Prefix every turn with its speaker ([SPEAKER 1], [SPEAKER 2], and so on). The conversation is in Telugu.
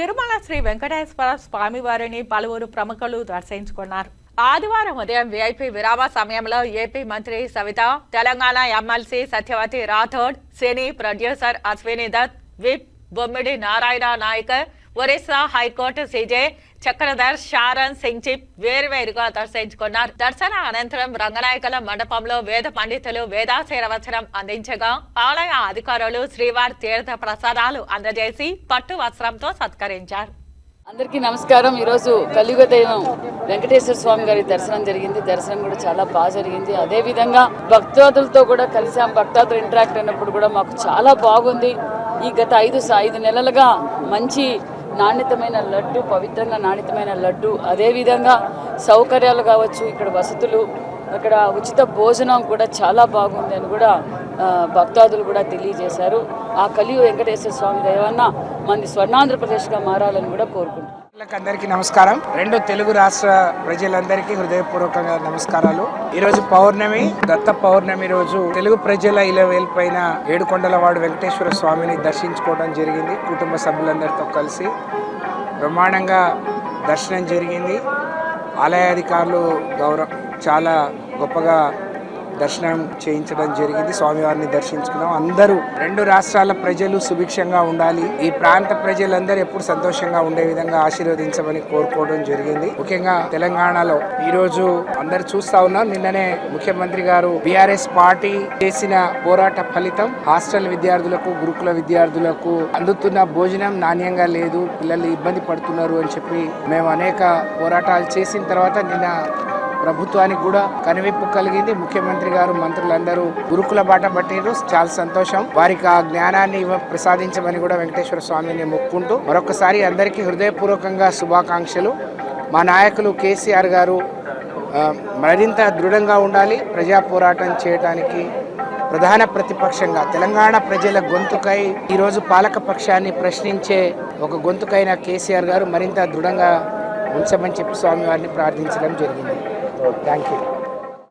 [SPEAKER 1] తిరుమల శ్రీ వెంకటేశ్వర స్వామివారిని పలువురు ప్రముఖులు దర్శించుకున్నారు. ఆదివారం ఉదయం వీఐపీ విరామ సమయంలో ఏపీ మంత్రి Savitha Telangana MLC Satyavathi Rathod cine producer Ashwini Dutt whip Bommidi Narayana Nayak Orissa high court CJ Chakradhar Sharan Singh వేరువేరుగా దర్శించుకున్నారు. దర్శన అనంతరం రంగనాయకుల మండపంలో వేద పండితులు వేదాశీర్వచనం అందించగా ఆలయ అధికారులు శ్రీవారి తీర్థ ప్రసాదాలు అందజేసి పట్టు వస్త్రంతో సత్కరించారు.
[SPEAKER 2] అందరికీ నమస్కారం. ఈరోజు కలియుగ దైవం వెంకటేశ్వర స్వామి గారి దర్శనం జరిగింది. దర్శనం కూడా చాలా బాగా జరిగింది. అదే విధంగా భక్తాదులతో కూడా కలిసాం భక్తాదులు ఇంటరాక్ట్ అయినప్పుడు కూడా మాకు చాలా బాగుంది. ఈ గత ఐదు ఐదు నెలలుగా మంచి నాణ్యతమైన లడ్డు పవిత్రంగా నాణ్యతమైన లడ్డు అదేవిధంగా సౌకర్యాలు కావచ్చు ఇక్కడ వసతులు అక్కడ ఉచిత భోజనం కూడా చాలా బాగుంది అని కూడా భక్తాదులు కూడా తెలియజేశారు. ఆ కలియు వెంకటేశ్వర స్వామి దేవన్న మంది స్వర్ణాంధ్రప్రదేశ్గా మారాలని కూడా కోరుకుంటున్నాం.
[SPEAKER 3] అందరికీ నమస్కారం. రెండు తెలుగు రాష్ట్ర ప్రజలందరికీ హృదయపూర్వకంగా నమస్కారాలు. ఈ రోజు పౌర్ణమి దత్త పౌర్ణమి రోజు తెలుగు ప్రజల ఇలవేల్పైన ఏడుకొండలవాడు వెంకటేశ్వర స్వామిని దర్శించుకోవడం జరిగింది. కుటుంబ సభ్యులందరితో కలిసి బ్రహ్మాండంగా దర్శనం జరిగింది. ఆలయాధికారులు గౌరవ చాలా గొప్పగా దర్శనం చేయించడం జరిగింది. స్వామివారిని దర్శించుకున్నాం. అందరూ రెండు రాష్ట్రాల ప్రజలు సుభిక్షంగా ఉండాలి. ఈ ప్రాంత ప్రజలందరూ ఎప్పుడు సంతోషంగా ఉండే విధంగా ఆశీర్వదించమని కోరుకోవడం జరిగింది. ముఖ్యంగా తెలంగాణలో ఈ రోజు అందరు చూస్తా ఉన్నాం. నిన్ననే ముఖ్యమంత్రి గారు బీఆర్ఎస్ పార్టీ చేసిన పోరాట ఫలితం హాస్టల్ విద్యార్థులకు గురుకుల విద్యార్థులకు అందుతున్న భోజనం నాణ్యంగా లేదు. పిల్లలు ఇబ్బంది పడుతున్నారు అని చెప్పి మేము అనేక పోరాటాలు చేసిన తర్వాత నిన్న ప్రభుత్వానికి కూడా కనువిప్పు కలిగింది. ముఖ్యమంత్రి గారు మంత్రులందరూ గురుకుల బాట పట్టిరు చాలా సంతోషం. వారికి ఆ జ్ఞానాన్ని ప్రసాదించమని కూడా వెంకటేశ్వర స్వామిని మొక్కుంటూ మరొకసారి అందరికీ హృదయపూర్వకంగా శుభాకాంక్షలు. మా నాయకులు కేసీఆర్ గారు మరింత దృఢంగా ఉండాలి. ప్రజా పోరాటం చేయడానికి ప్రధాన ప్రతిపక్షంగా. తెలంగాణ ప్రజల గొంతుకై ఈరోజు పాలక పక్షాన్ని ప్రశ్నించే ఒక గొంతుకైన కేసీఆర్ గారు మరింత దృఢంగా ఉంచమని చెప్పి స్వామివారిని ప్రార్థించడం జరిగింది. So thank you.